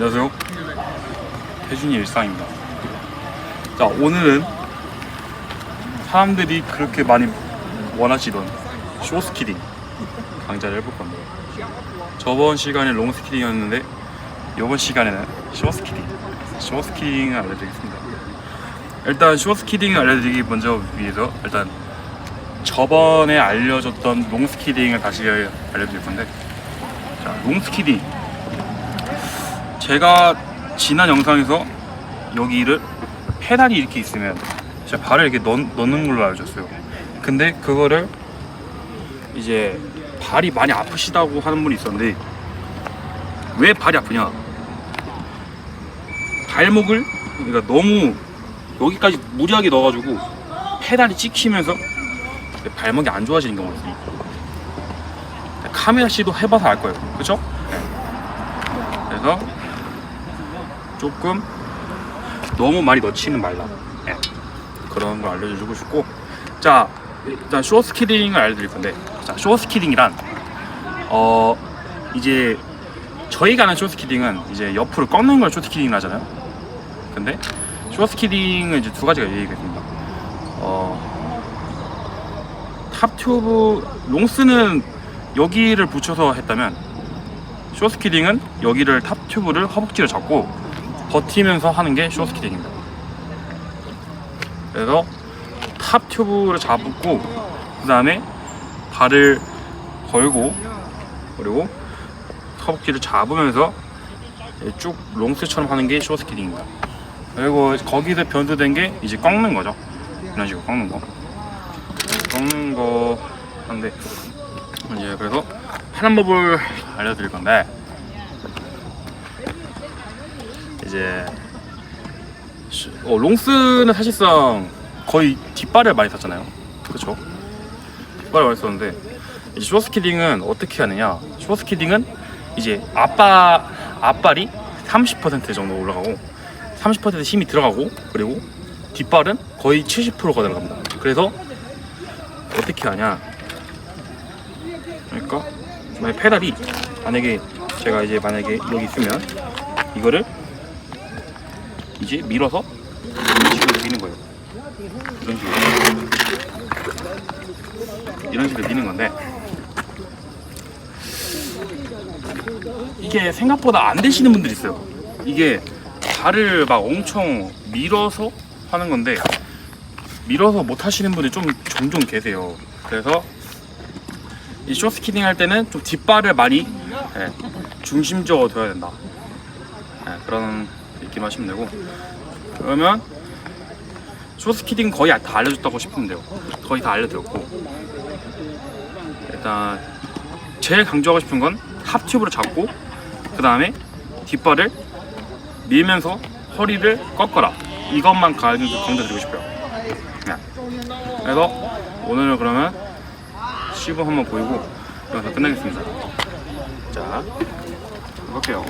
안녕하세요. 태준이 일상입니다. 자, 오늘은 사람들이 그렇게 많이 원하시던 쇼스키딩 강좌를 해볼 건데요. 저번 시간에 롱스키딩이었는데 이번 시간에는 쇼스키딩, 쇼스키딩을 알려드리겠습니다. 일단 쇼스키딩을 알려드리기 먼저 위해서 일단 저번에 알려줬던 롱스키딩을 다시 알려드릴 건데 자, 롱스키딩 제가 지난 영상에서 여기를 페달이 이렇게 있으면 제가 발을 이렇게 넣, 넣는 걸로 알려줬어요 근데 그거를 이제 발이 많이 아프시다고 하는 분이 있었는데 왜 발이 아프냐 발목을 그러니까 너무 여기까지 무리하게 넣어가지고 페달이 찍히면서 발목이 안 좋아지는 경우가 있어요 카메라 씨도 해봐서 알 거예요 그쵸? 네. 그래서 조금 너무 많이 넣지는 말라. 예. 그런 걸 알려주고 싶고. 자 일단 쇼스키딩을 알려드릴 건데. 자 쇼스키딩이란 어 이제 저희가 아는 쇼스키딩은 이제 옆으로 꺾는 걸 쇼스키딩 하잖아요. 근데 쇼스키딩은 이제 두 가지가 얘기가 있습니다. 어 탑튜브 롱스는 여기를 붙여서 했다면 쇼스키딩은 여기를 탑튜브를 허벅지를 잡고 버티면서 하는 게 쇼스키딩입니다. 그래서 탑 튜브를 잡고 그 다음에 발을 걸고 그리고 허벅지를 잡으면서 쭉 롱스처럼 하는 게 쇼스키딩입니다. 그리고 거기서 변수된 게 이제 꺾는 거죠. 이런 식으로 꺾는 거. 꺾는 거 하는데 이제 그래서 하는 법을 알려드릴 건데 이제 시- 어, 롱스는 사실상 거의 뒷발을 많이 탔잖아요. 그렇죠 뒷발을 많이 썼는데 이제 쇼스키딩은 어떻게 하느냐? 쇼스키딩은 이제 앞발 앞발이 30% 정도 올라가고 30% 힘이 들어가고 그리고 뒷발은 거의 70%가 들어갑니다. 그래서 어떻게 하냐? 그러니까 만약 페달이 만약에 제가 이제 만약에 여기 있으면 이거를 이제 밀어서 이런 식으로 미는 거예요. 이런 식으로 이런 식으로 미는 건데 이게 생각보다 안 되시는 분들이 있어요. 이게 발을 막 엄청 밀어서 하는 건데 밀어서 못 하시는 분들이 좀 종종 계세요. 그래서 이 쇼스키딩 할 때는 좀 뒷발을 많이 예, 중심적으로 둬야 된다. 예, 그런 느낌 하시면 되고 그러면 쇼스키딩 거의 다 알려줬다고 돼요. 거의 다 알려드렸고 일단 제일 강조하고 싶은 건 탑튜브를 잡고 그 다음에 뒷발을 밀면서 허리를 꺾어라 이것만 강조, 강조드리고 싶어요. 네. 그래서 오늘은 그러면 시범 한번 보이고 영상 끝내겠습니다. 자, 해볼게요.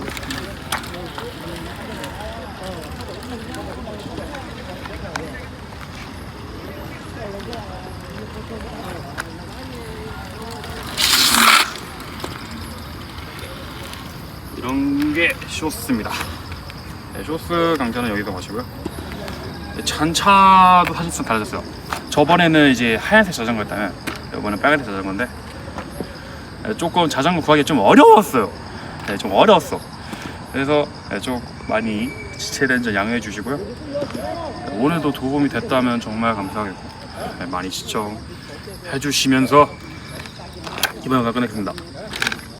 이런 게 쇼스입니다. 네, 쇼스 강좌는 여기서 마시고요. 네, 잔차도 사실상 달라졌어요. 저번에는 이제 하얀색 자전거였다면 이번엔 빨간색 자전거인데 네, 조금 자전거 구하기 좀 어려웠어요. 네, 좀 어려웠어. 그래서 네, 좀 많이 지체된 점 양해해 주시고요. 네, 오늘도 도움이 됐다면 정말 감사하겠고 네, 많이 시청해 주시면서 이번 영상 끝내겠습니다.